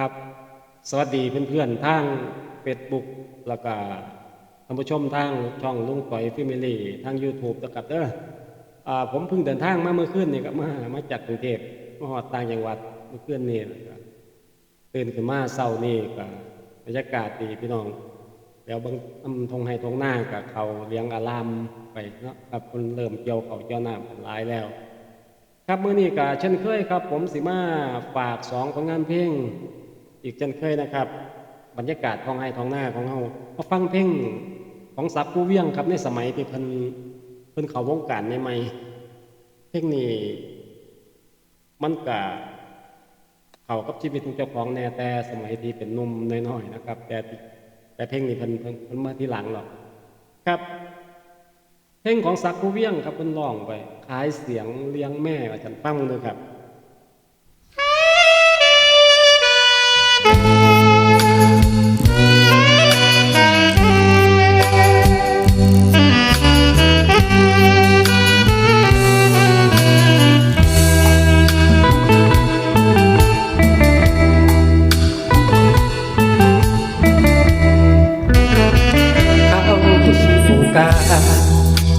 ครับ สวัสดีเพื่อนๆทางเฟซบุ๊กแล้วก็ท่านผู้ชมทางช่องลุงต่อยฟิมิลี่ทาง YouTube นะครับเด้ออ่าผมเพิ่งเดินทางมาเมื่อคืนนี่ครับมามาจากกรุงเทพมาฮอดต่างจังหวัดเมื่อคืนนี่ตื่นขึ้นมาเช้านี่ก็บรรยากาศดีพี่น้อง แล้วบางอำทงไฮทงหน้ากับเขาเลี้ยงอารามไปเนาะครับคนเริ่มเกี่ยวเขาเกี่ยวน้ำกันหลายแล้ว ครับเมื้อนี้ก็เช่นเคยครับ ผมสิมาฝากสองผลงานเพลง อีกเช่นเคยนะครับ บรรยากาศท้องไห้ท้องหน้าของเฮามาฟังเพลงของสักผู้เวียงครับในสมัยที่เพิ่นเพิ่นเขาวงการใหม่ๆเพลงนี้มันก็เขากับชีวิตของเจ้าของแน่แต่สมัยที่เป็นนุ่มน้อยๆนะครับ แต่แต่เพลงนี้เพิ่นเพิ่นเพิ่นมาที่หลังหรอกครับเพลงของสักผู้เวียงครับเพิ่นร้องไปขายเสียงเลี้ยงแม่ว่าฉันฟังมึงดูครับ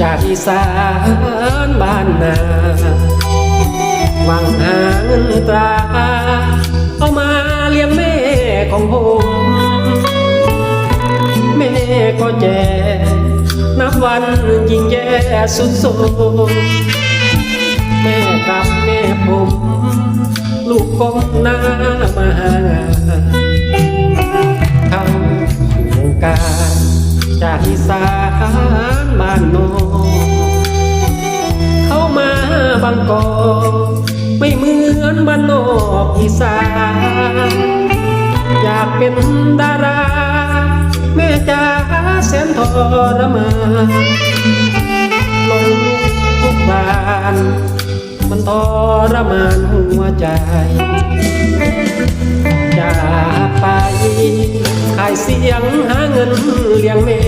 จากอีสานบ้านนาหวังหาเงินตรา ของผมแม่ก็แย่นับวันยิ่งแย่สุดโทมแม่กับแม่ผม ลูกก้มหน้ามาหาเข้าสู่วงการจากอีสานบ้านโนเข้ามาบางกอกไม่เหมือนบ้านนอกอีสาน อยากเป็นดาราแม่จ๋าแสนทรมานลงลุกทุกบานมันทรมานหัวใจจากไปขายเสียงหาเงินเลี้ยงแม่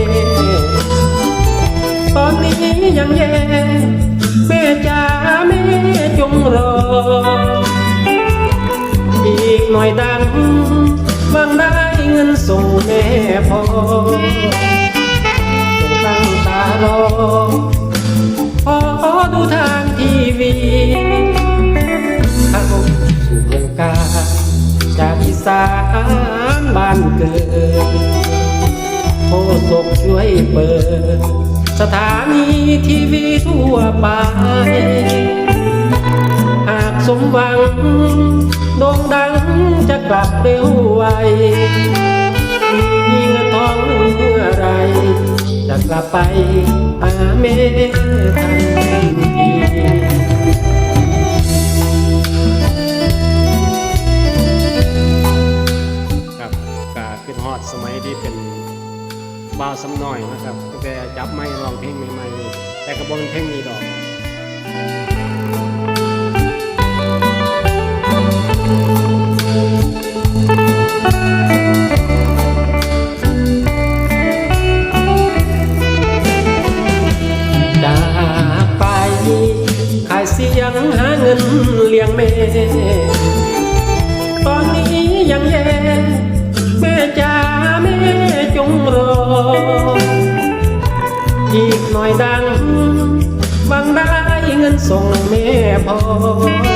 ตอนนี้ยังแย่ ส่งแม่พอจงตั้งตารอพอดูทางทีวีเข้าสู่วงการจากอีสานบ้านเกิดโฆษกช่วยเปิด สถานีทีวีทั่วไปหากสมหวังโด่งดังจะกลับเร็วไว มีเงินทองเมื่อไรจะกลับไปหาแม่ทันทีครับกาขึ้นฮอดสมัยที่เป็นบ่าวสำน้อยนะครับตั้งแต่จับไม้ร้องเพลงใหม่ๆแต่กระบวนเพลงนี้ดอก ยังหาเงินเลี้ยงแม่ ตอนนี้ยังแย่แม่จ๋าแม่จงรอ อีกหน่อยดังบังได้เงินส่งแม่พอ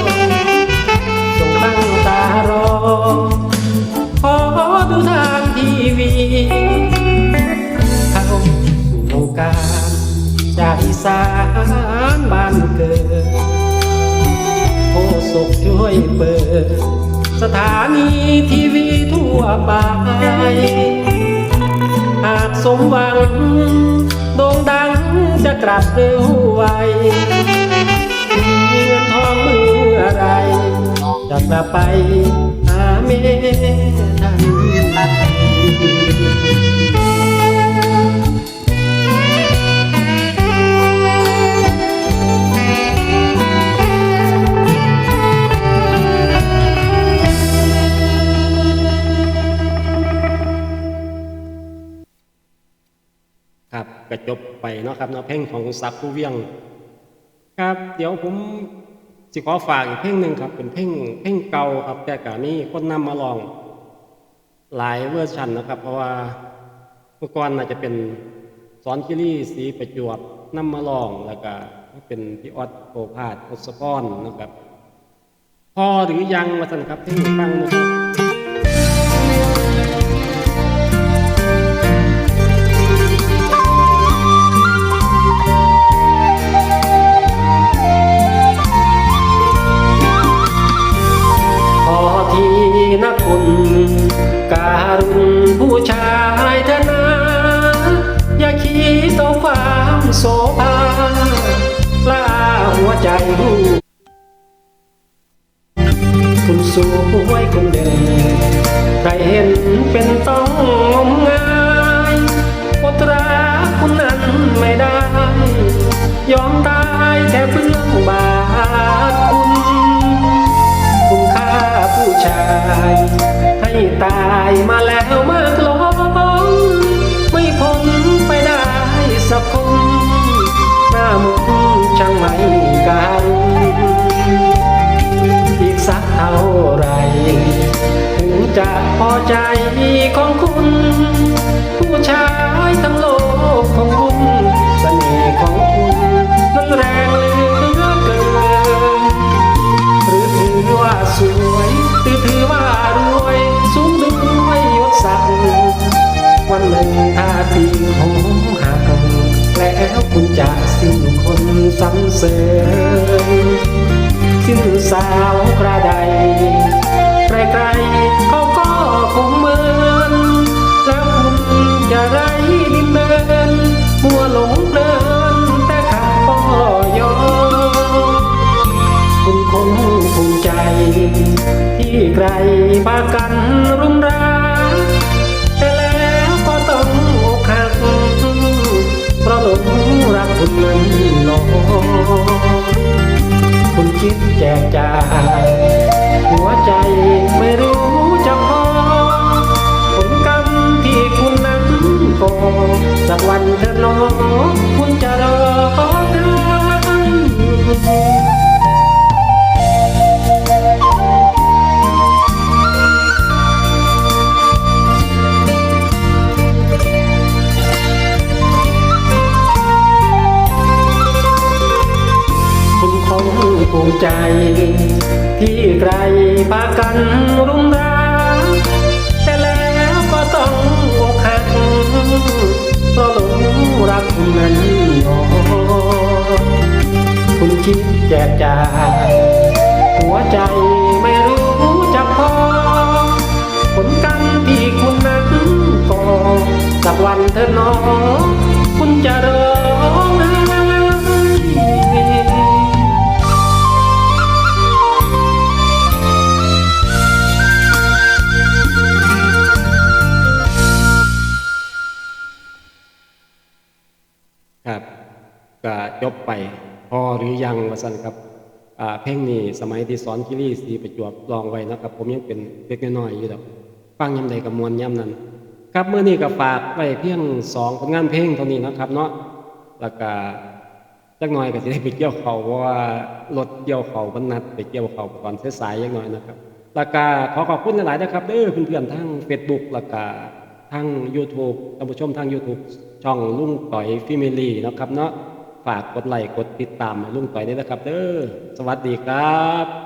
โฆษกช่วยเปิด สถานีทีวีทั่วไปหากสมหวังโด่งดังจะกลับเร็วไวมีเงินทองเมื่อไรจะกลับไป ครับก็จบไปเนาะครับเนาะเพลงของสักผู้เวียง ครับ เดี๋ยวผมสิขอฝากอีกเพลงหนึ่งครับ เป็นเพลงเพลงเก่าครับ แต่ก็มีคนนำมาลอง หลายเวอร์ชันนะครับ เพราะว่าเมื่อก่อนน่าจะเป็นสอนคิรี่สีประจวบนำมาลองแล้วก็เป็นพี่ออดโอภาสทศพรนนะครับ พอหรือยังมาสันครับที่ฟังนะครับ คุณสวยคงเด่นใครเห็นเป็นต้องงมงายอดรักคุณนั้นไม่ได้ ยอมตายแค่เพื่องบาทคุณ คุณค่าผู้ชายให้ตา จะพอใจของคุณ ผู้ชายทั้งโลกของคุณเสน่ห์ของคุณนั้นแรงเหลือเกินหรือถือว่าสวยหรือถือว่ารวยสูงด้วยยศศักดิ์วันหนึ่งถ้าตีหงหักแล้วคุณจะสิ้นคนสรรเสริญสิ้นสาวกระไดใครๆ ใครพากันรุมรางแต่แล้วก็ต้องอกหักเพราะหลงรักคุณนั้นหนอคุณคิดแจกจ่าย ใจ ที่ใครพากันรุมร้าแต่แล้วก็ต้องอกหักเพราะหลงรักคุณนั้นหนอคุณคิดแจกจ่ายหัวใจไม่รู้จะพอ ผลกรรมที่คุณนั้นก่อสักวันเธอน้องคุณจะร้อ วาสันครับเพลงนี้สมัยที่สอนคิรีสีประจวบลองไว้นะครับ ผมยังเป็นเด็กน้อยอยู่ดอกฟังยำใดกับมวลยำนั้น ครับเมื่อนี้ก็ฝากไว้เพียงสองผลงานเพลงเท่านี้นะครับ เนาะแล้วก็จักหน่อยก็จะได้ไปเกี่ยวเขาเพราะว่ารถเกี่ยวเขาบรรนัดไปเกี่ยวเขาก่อนสายๆยังหน่อยนะครับแล้วก็ขอขอบคุณหลายๆนะครับเด้อเพื่อนๆทั้ง Facebook แล้วก็ทั้ง YouTube ท่านผู้ชมทาง YouTube ช่องลุงต่อยฟิมิลี่นะครับเนาะ ฝากกดไลค์กดติดตามลุงต่อยด้วยนะครับเด้อสวัสดีครับ